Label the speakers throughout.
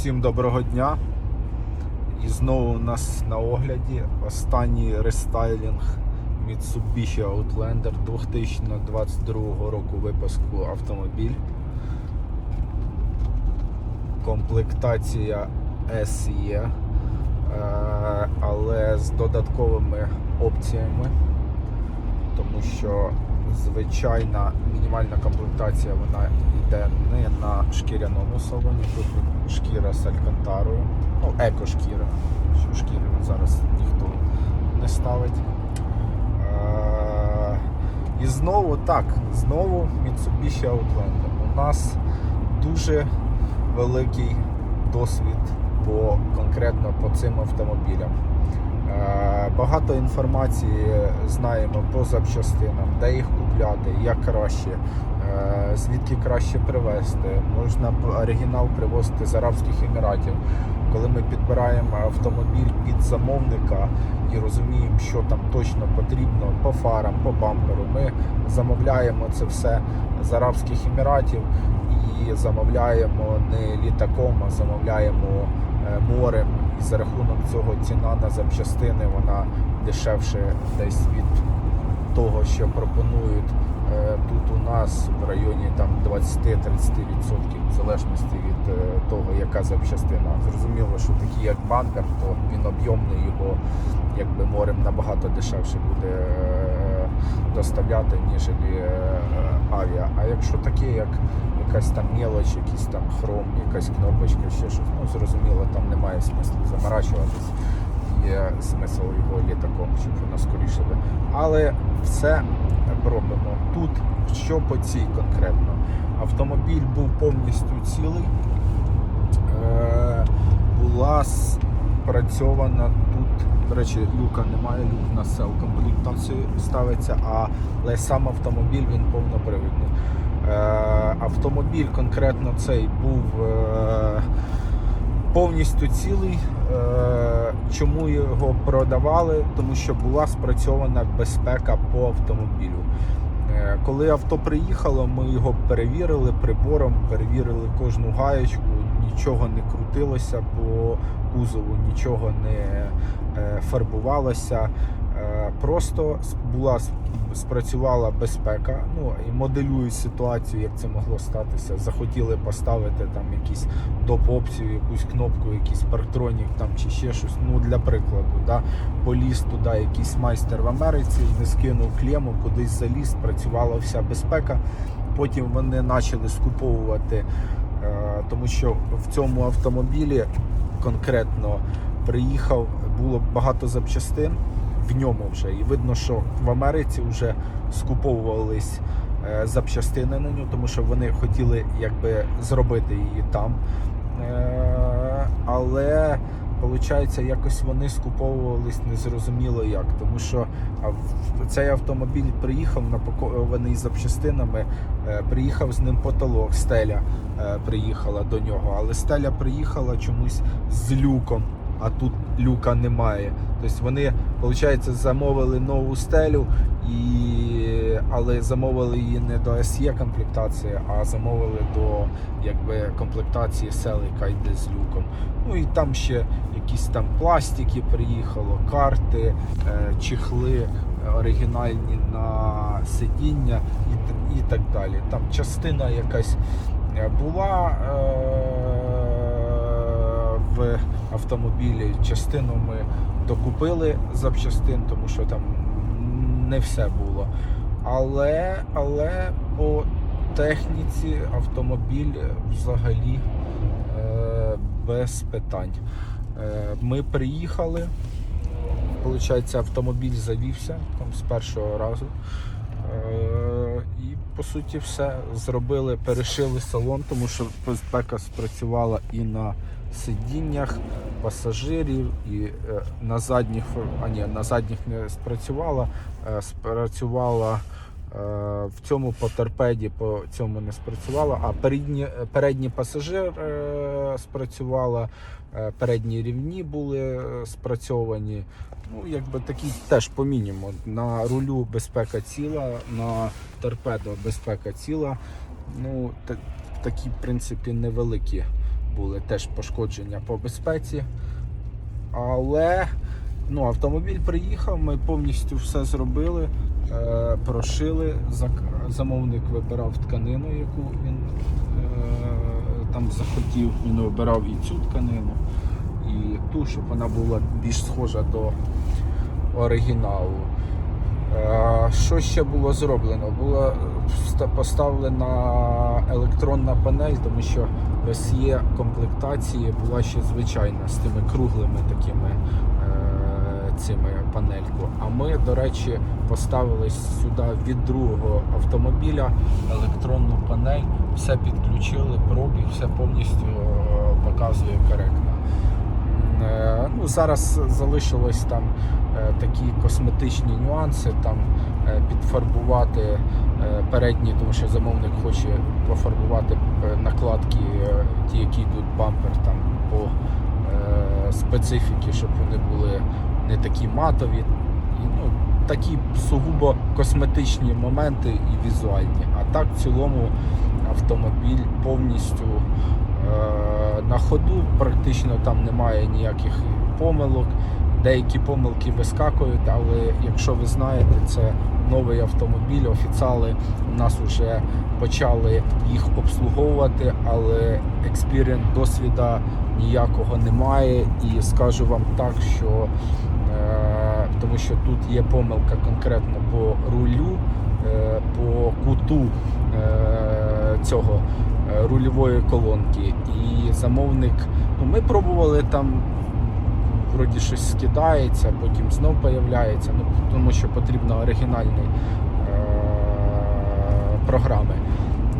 Speaker 1: Всім доброго дня. І знову у нас на огляді останній рестайлінг Mitsubishi Outlander 2022 року випуску автомобіль. Комплектація SE, е, але з додатковими опціями, тому що звичайна мінімальна комплектація вона йде не на шкіряному салоні, тут шкіра з алькантарою, ну еко-шкіра, що шкіри зараз ніхто не ставить. Е, І знову так, знову Mitsubishi Outlander. У нас дуже великий досвід по конкретно по цим автомобілям. Багато інформації знаємо по запчастинам, де їх купляти, як краще, е, звідки краще привезти. Можна оригінал привозити з Арабських Еміратів. Коли ми підбираємо автомобіль під замовника і розуміємо, що там точно потрібно по фарам, по бамперу, ми замовляємо це все з Арабських Еміратів і замовляємо не літаком, а замовляємо е, морем. І за рахунок цього ціна на запчастини вона дешевше десь від того, що пропонують е, тут у нас в районі там 20-30%, в залежності від е, того, яка запчастина. Зрозуміло, що такий як бампер, то він об'ємний, його якби морем набагато дешевше буде доставляти, ніж авіа. А якщо таке, як якась там мелоч, якийсь там хром, якась кнопочка, ще щось, ну зрозуміло, там немає смислу заморачуватись. Є смисл його літаком, щоб воно скоріше. би. Але все робимо. Тут що по цій конкретно? Автомобіль був повністю цілий. Е, була спрацьована тут. До речі, люка немає, люк на сел комплектацію ставиться, але сам автомобіль він повнопривідний. Е, автомобіль конкретно цей був е, повністю цілий. Е, чому його продавали? Тому що була спрацьована безпека по автомобілю. Е, Коли авто приїхало, ми його перевірили прибором, перевірили кожну гаєчку, нічого не крутилося по кузову, нічого не е, фарбувалося. Е, Просто була спрацювала безпека. Ну і моделюю ситуацію, як це могло статися. Захотіли поставити там якісь доп-опцію, якусь кнопку, якийсь парктронік там чи ще щось. Ну для прикладу, да, поліз туди якийсь майстер в Америці, не скинув клему, кудись заліз, працювала вся безпека. Потім вони почали скуповувати, е, тому що в цьому автомобілі конкретно приїхав, було багато запчастин в ньому вже. І видно, що в Америці вже скуповувались е, запчастини на нього, тому що вони хотіли якби зробити її там. Е, Але виходить, якось вони скуповувались незрозуміло як, тому що цей автомобіль приїхав напакований запчастинами, е, приїхав з ним потолок, стеля приїхала до нього, але стеля приїхала чомусь з люком, а тут люка немає. Тобто вони, виходить, замовили нову стелю, і... але замовили її не до SE комплектації, а замовили до якби, комплектації сел, яка йде з люком. Ну і там ще якісь там пластики приїхало, карти, е, чехли оригінальні на сидіння і, і так далі. Там частина якась е, була е, в автомобілі, частину ми докупили запчастин, тому що там не все було. Але, але по техніці автомобіль взагалі е, без питань. Е, ми приїхали, виходить, автомобіль завівся там з першого разу. Е, і по суті все. Зробили, перешили салон, тому що безпека спрацювала і на сидіннях пасажирів, і е, на задніх, а ні, на задніх не спрацювала, е, спрацювала в цьому по торпеді, по цьому не спрацювала, а передні, передній пасажир е, спрацювала, е, передні рівні були е, спрацьовані. Ну, якби такий теж по мінімуму. На рулю безпека ціла, на торпедо безпека ціла. Ну, та- такі, в принципі, невеликі були теж пошкодження по безпеці. Але ну, автомобіль приїхав, ми повністю все зробили, е, прошили. Замовник вибирав тканину, яку він е, там захотів. Він вибирав і цю тканину, і ту, щоб вона була більш схожа до оригіналу. Е, Що ще було зроблено? Була поставлена електронна панель, тому що в SE комплектації була ще звичайна з тими круглими такими цими панельку. А ми, до речі, поставили сюди від другого автомобіля електронну панель, все підключили, пробіг, все повністю е, показує коректно. Е, Ну, зараз залишилось там е, такі косметичні нюанси, там підфарбувати передні, тому що замовник хоче пофарбувати накладки, ті, які йдуть бампер там по специфіки, щоб вони були не такі матові. І, ну, такі сугубо косметичні моменти і візуальні. А так в цілому автомобіль повністю е, на ходу, практично там немає ніяких помилок. Деякі помилки вискакують, але якщо ви знаєте, це новий автомобіль, офіціали у нас вже почали їх обслуговувати, але експірієнс досвіда ніякого немає. І скажу вам так, що що тут є помилка конкретно по рулю, е, по куту е, цього е, рульової колонки. І замовник, ну ми пробували там. Вроді щось скидається, потім знов появляється, ну тому що потрібно оригінальні програми.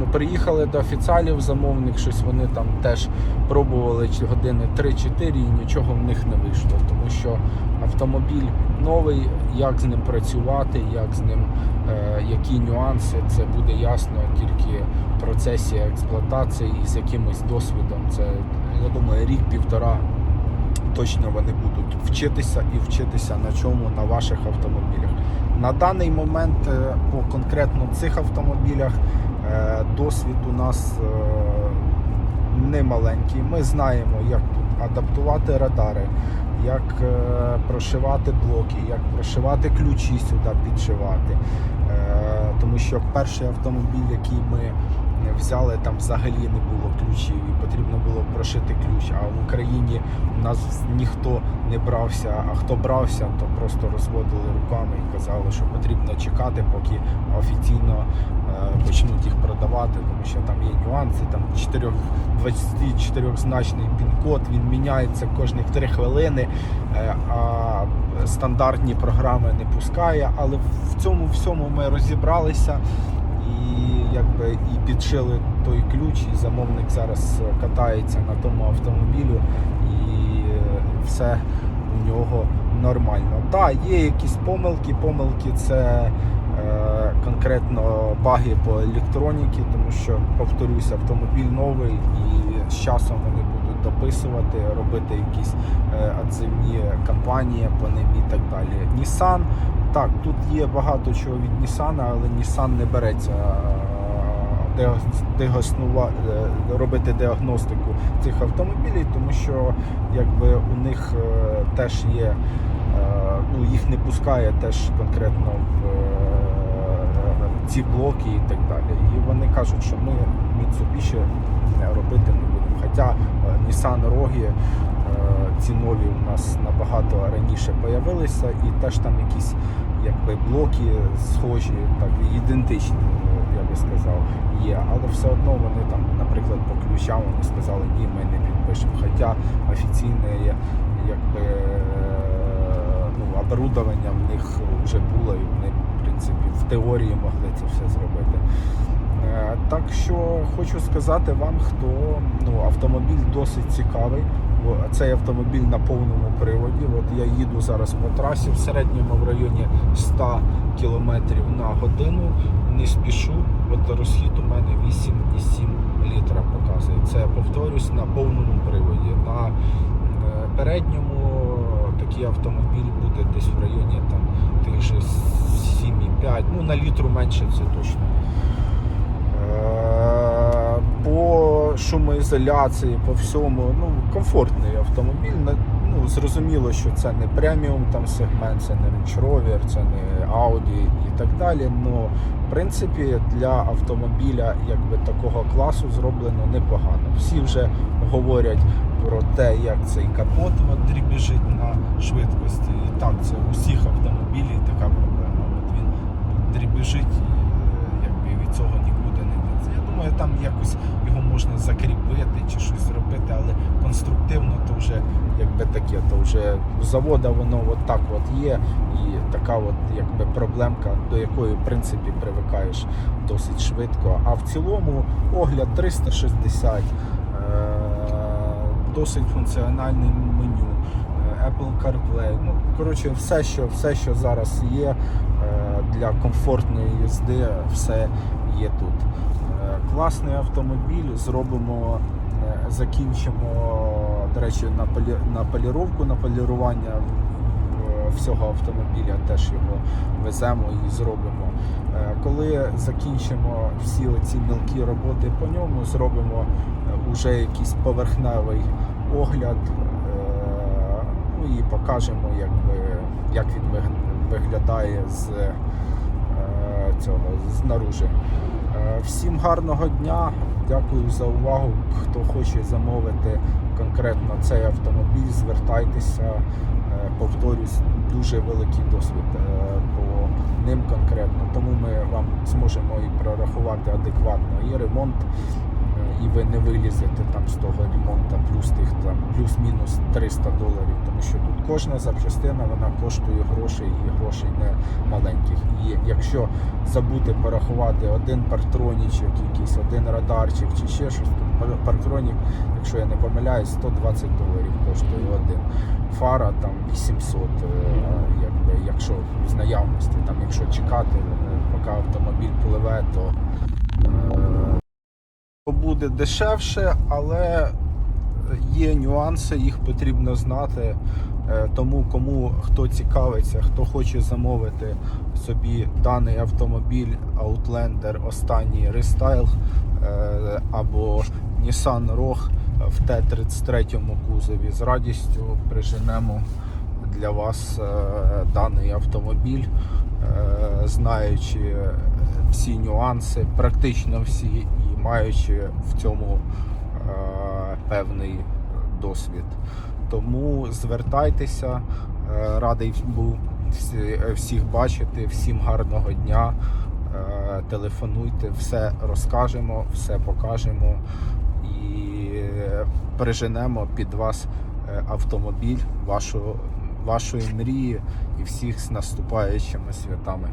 Speaker 1: Ну, приїхали до офіціалів замовник, щось вони там теж пробували години 3-4 і нічого в них не вийшло, тому що автомобіль новий, як з ним працювати, як з ним, е, які нюанси, це буде ясно тільки в процесі експлуатації і з якимось досвідом. Це, я думаю, рік-півтора точно вони будуть вчитися і вчитися на чому на ваших автомобілях. На даний момент е, по конкретно цих автомобілях е, досвід у нас немаленький. Ми знаємо, як тут адаптувати радари, як е, прошивати блоки, як прошивати ключі сюди підшивати. Е, Тому що перший автомобіль, який ми взяли, там взагалі не було ключів і потрібно було прошити ключ. А в Україні у нас ніхто не брався, а хто брався, то просто розводили руками і казали, що потрібно чекати, поки офіційно е, почнуть їх продавати, тому що там є нюанси, там 4, 24-значний пін-код, він міняється кожні 3 хвилини, е, а стандартні програми не пускає. Але в цьому всьому ми розібралися і якби і підшили той ключ, і замовник зараз катається на тому автомобілю, і е, все у нього нормально. Так, є якісь помилки. Помилки це е, конкретно баги по електроніці, тому що, повторюся, автомобіль новий і з часом вони будуть дописувати, робити якісь е, отзивні кампанії по ним і так далі. Nissan, так, тут є багато чого від Nissan, але Nissan не береться е, робити діагностику цих автомобілів, тому що якби у них е, теж є, е, ну їх не пускає теж конкретно в ці блоки і так далі. І вони кажуть, що ми Mitsubishi робити не будемо. Хоча Nissan Rogue ці нові у нас набагато раніше появилися, і теж там якісь якби блоки схожі, так ідентичні, я би сказав, є. Але все одно вони там, наприклад, по ключам вони сказали, ні, ми не підпишемо. Хоча офіційне якби ну, оборудовання в них вже було, і вони, в принципі, в теорії могли це все зробити. Е, Так що хочу сказати вам, хто ну, автомобіль досить цікавий. Бо Цей автомобіль на повному приводі. От я їду зараз по трасі в середньому в районі 100 км на годину. Не спішу. От розхід у мене 8,7 літра показує. Це повторюсь на повному приводі. На е, передньому такий автомобіль буде десь в районі там тих же 7,5, ну на літру менше це точно. Е, Шумоізоляції, по всьому. Ну, комфортний автомобіль. Ну, зрозуміло, що це не преміум там сегмент, це не Range Rover, це не Audi і так далі. Но в принципі для автомобіля якби такого класу зроблено непогано. Всі вже говорять про те, як цей капот от дрібіжить на швидкості. І так, це у всіх автомобілів така проблема. От він дрібіжить і е, якби від цього. Я думаю, там якось його можна закріпити чи щось зробити, але конструктивно то вже якби таке, то вже завода воно от так от є, і така от якби проблемка, до якої в принципі привикаєш досить швидко. А в цілому огляд 360, е, досить функціональне меню. е, Apple CarPlay, ну коротше, все, що все, що зараз є е, для комфортної їзди, все є тут. Е, Класний автомобіль, зробимо, е, закінчимо, до речі, на, полі, на поліровку, на полірування е, всього автомобіля, теж його веземо і зробимо. Е, Коли закінчимо всі оці мілкі роботи по ньому, зробимо е, уже якийсь поверхневий огляд е, ну і покажемо, якби, як він виглядає з е, цього знаружи. Е, Всім гарного дня. Дякую за увагу. Хто хоче замовити конкретно цей автомобіль, звертайтеся. Е, Повторюсь, дуже великий досвід е, по ним конкретно. Тому ми вам зможемо і прорахувати адекватно і ремонт, і ви не вилізете там з того ремонту плюс тих там плюс-мінус 300 доларів. Тому що тут кожна запчастина вона коштує грошей і грошей не маленьких. І якщо забути порахувати один партронічок, якийсь один радарчик чи ще щось, то пар- партронік, якщо я не помиляюсь, 120 доларів коштує один. Фара там 800, е, якби, якщо з наявності, там, якщо чекати, е, поки автомобіль пливе, то е, буде дешевше, але є нюанси, їх потрібно знати. Е, Тому кому хто цікавиться, хто хоче замовити собі даний автомобіль Outlander останній рестайл е, або Nissan Rogue в Т-33 кузові, з радістю приженемо для вас е, даний автомобіль, знаючи всі нюанси, практично всі, маючи в цьому е, певний досвід. Тому звертайтеся, е, радий був всі- всіх бачити, всім гарного дня. Е, Телефонуйте, все розкажемо, все покажемо і переженемо під вас автомобіль вашого, вашої мрії і всіх з наступаючими святами.